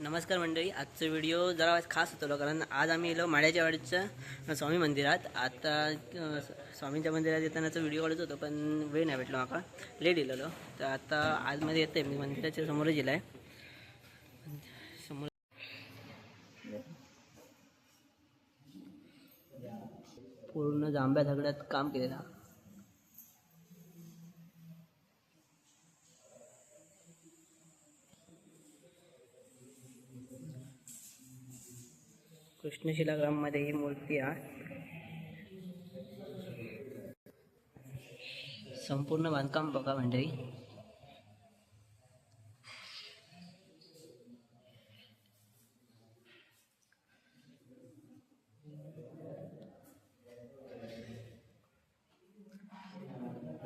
नमस्कार मंडळी आजचा व्हिडिओ जरा खास होतो कारण आज आम्ही येलो माड्याच्या वाडीच्या स्वामी मंदिरात. आता स्वामींच्या मंदिरात येतानाचा व्हिडिओ काढत होतो पण वेळ नाही भेटलो माका लेट येलेलो तर आता आजमध्ये येते मी मंदिराच्या समोरच येला आहे समोर पूर्ण जांभ्या सगळ्यात काम केलेलं. कृष्णशिलाग्राममध्ये ही मूर्ती आहे. संपूर्ण बांधकाम बघा मंडळी.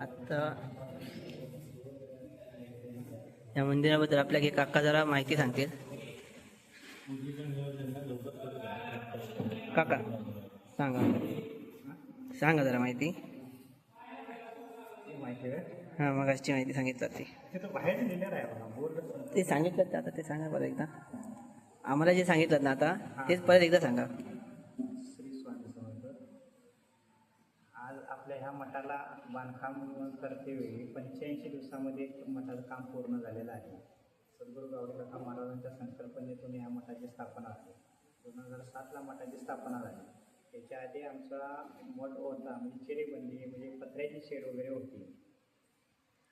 आता या मंदिराबद्दल आपल्या काका जरा माहिती सांगतील. काका सांगा. सांगा जरा माहिती. माहिती आहे हां मग अशी माहिती सांगितलं ते ते सांगितलं ते आता ते सांगा परत एकदा. आम्हाला जे सांगितलं ना आता तेच परत एकदा सांगा. श्री आज आपल्या ह्या मठाला बांधकाम करते वेळी पंच्याऐंशी दिवसामध्ये मठाचं काम पूर्ण झालेलं आहे. सद्गुरू गावडे महाराजांच्या संकल्पनेतून या मठाची स्थापना झाली. दोन हजार सातला मठाची स्थापना झाली. त्याच्या आधी आमचा मठ होता म्हणजे चिरेबंदी म्हणजे पत्र्याची शेड वगैरे होती.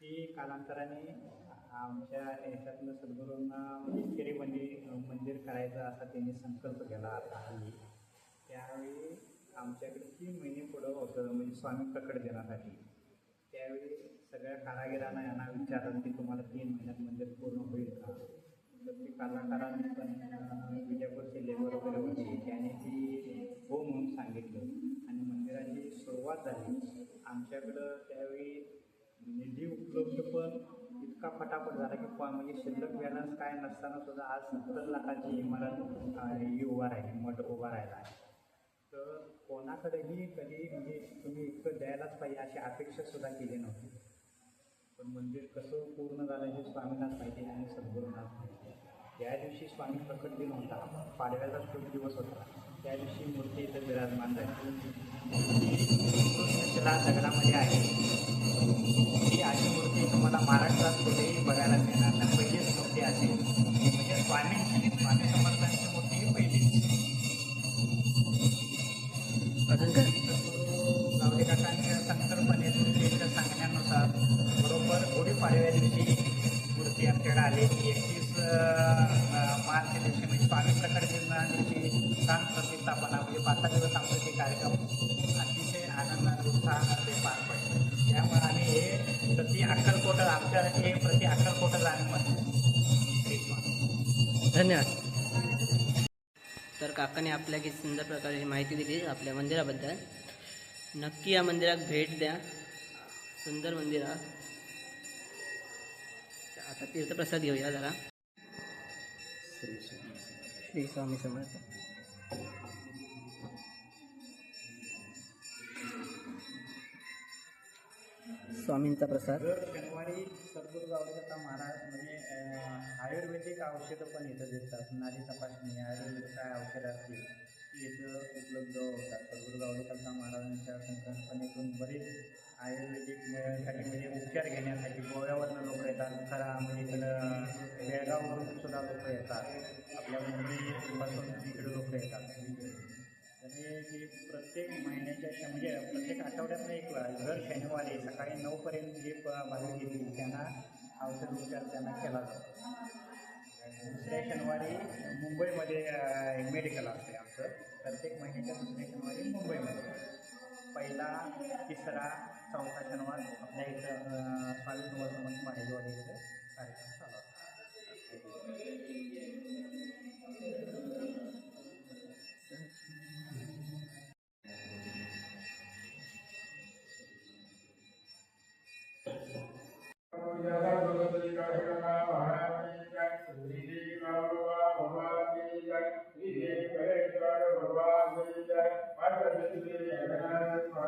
ती कालांतराने आमच्या याच्यातनं सद्गुरूंना म्हणजे चिरेबंदी मंदिर करायचं असा त्यांनी संकल्प केला आता हल्ली. त्यावेळी आमच्याकडे तीन महिने पुढं होतं म्हणजे स्वामी प्रकट देण्यासाठी त्यावेळी सगळ्या कारागिरांना यांना विचारलं की तुम्हाला तीन महिन्यात मंदिर पूर्ण होईल का? तर ते कलाकारांनी पण विजयपूरचे लेबर वगैरे होते त्याने ती हो म्हणून सांगितलं. आणि मंदिराची सुरुवात झाली. आमच्याकडं त्यावेळी निधी उपलब्ध पण इतका फटाफट झाला की म्हणजे शिल्लक बॅलन्स काय नसताना सुद्धा आज सत्तर लाखाची इमारत ही उभा राहिली मठ उभा राहिला आहे. तर कोणाकडेही कधी म्हणजे तुम्ही इतकं द्यायलाच पाहिजे अशी अपेक्षा सुद्धा केली नव्हती. पण मंदिर कसं पूर्ण झालं हे स्वामीनाथ माहिती आणि सद्गुरुनाथ माहिती ज्या दिवशी स्वामी प्रकट दिन होता. पाडव्याचा खूप दिवस होता. त्या दिवशी मूर्ती इथं विराजमान झाली. दगडामध्ये आहे. ही अशी मूर्ती तुम्हाला महाराष्ट्रात कुठेही बघायला मिळणार नाही. पहिलीच मूर्ती असेल म्हणजे स्वामी स्वामी समर्थांची मूर्ती ही पहिली अजून काय गावडे त्यांच्या सांगण्यानुसार बरोबर गुढीपाडव्या दिवशी मूर्ती आमच्याकडे आली एकतीस मार्च दिवशी म्हणजे स्वामी प्रकट दिना दिवशी स्थान प्रतिस्थापना म्हणजे पाच दिवस आमचे ते कार्यक्रम अतिशय आनंदाने उत्साहाने ते पार पडले त्यामुळे आम्ही हे प्रति अक्कलकोट आमच्या हे प्रति अक्कलकोटच काकाने आपल्या किती सुंदर प्रकारे माहिती दिली आपल्या मंदिराबद्दल. नक्की या मंदिरात भेट द्या. सुंदर मंदिर आता तीर्थप्रसाद घेऊया जरा. श्री स्वामी श्री स्वामी समर्थ. स्वामींचा प्रसाद. दर सद्गुरू गावडेकरता महाराज म्हणजे आयुर्वेदिक औषधं पण इथं देतात. नारी तपासणी आयुर्वेदिक काय औषधं असतील ती इथं उपलब्ध होतात. सद्गुरू गावडेकरता महाराजांच्या संकल्पनेतून बरेच आयुर्वेदिक मिळण्यासाठी म्हणजे उपचार घेण्यासाठी गोव्यावरनं लोक येतात. खरा म्हणजे इकडं बेळगाववरून सुद्धा लोक येतात. आपल्या मुंबईपासून इकडे लोक येतात. तर हे प्रत्येक महिन्याच्या म्हणजे प्रत्येक आठवड्यातनं एक वेळा दर शनिवारी सकाळी नऊपर्यंत जे प- भाविक त्यांना औषध उपचार त्यांना केला जातो. दुसऱ्या शनिवारी मुंबईमध्ये मेडिकल असते आमचं. प्रत्येक महिन्याच्या दुसऱ्या शनिवारी मुंबईमध्ये. पहिला तिसरा चौथा शनिवार आपल्या इथं अं, स्वामी समर्थ माहितीवाडी इथं कार्यक्रम चालू असतो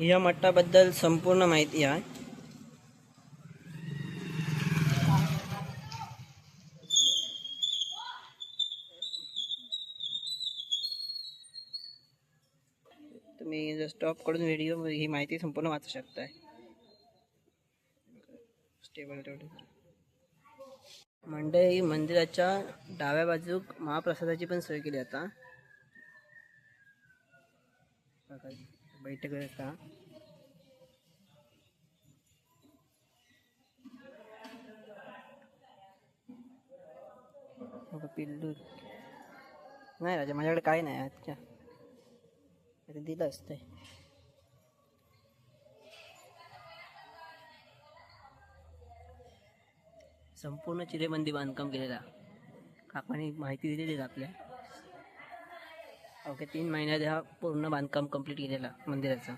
या मठाबद्दल संपूर्ण माहिती आहे. तुम्ही जर स्टॉप करून व्हिडिओ ही माहिती संपूर्ण वाचू शकताय. स्टेबल तेवढी. मंडई मंदिराच्या डाव्या बाजूक महाप्रसादाची पण सोय केली आता. बघा, बैठक व्यवस्था पिल्लू. नाही राजा माझ्याकडे काय नाही अच्छा ते दिलं असतंय. संपूर्ण चिरेबंदी बांधकाम केलेला. काकाने माहिती दिलेली आपल्या. ओके तीन महिन्यात हा पूर्ण बांधकाम कंप्लीट केलेला मंदिराचं.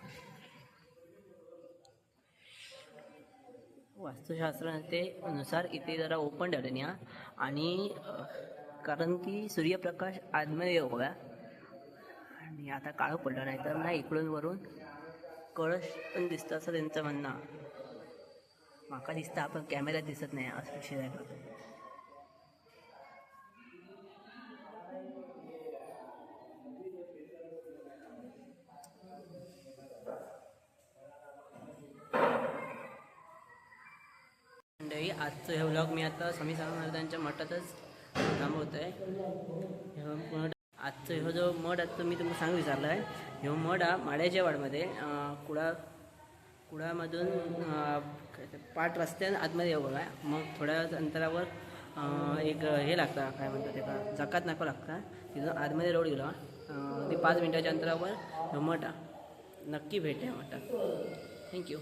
वास्तुशास्त्रानुसार इथे जरा ओपन ठेवलं या आणि कारण की सूर्यप्रकाश आतमध्ये येऊ आणि आता काळं पडलं नाही तर नाही इकडून वरून कळश पण दिसतं असं त्यांचं म्हणणं. माका दिसतं आपण कॅमेऱ्यात दिसत नाही असं विषय आजचं हे व्लॉग मी आता स्वामी स्वामी महाराजांच्या मठातच थांबवतो आहे आजचं ह्यो जो मठ आता मी तुम्हाला सांग विचारला आहे ह्यो मठ हा माड्याच्या वाडमध्ये कुडा कुडामधून पाठ काय पाट आतमध्ये येऊ बघा मग थोड्या अंतरावर एक हे लागतं काय म्हणतात ते का जकात नको लागता. तिथून आतमध्ये रोड गेलो. ते पाच मिनटाच्या अंतरावर ह्यो मठ नक्की भेट आहे मठ थँक्यू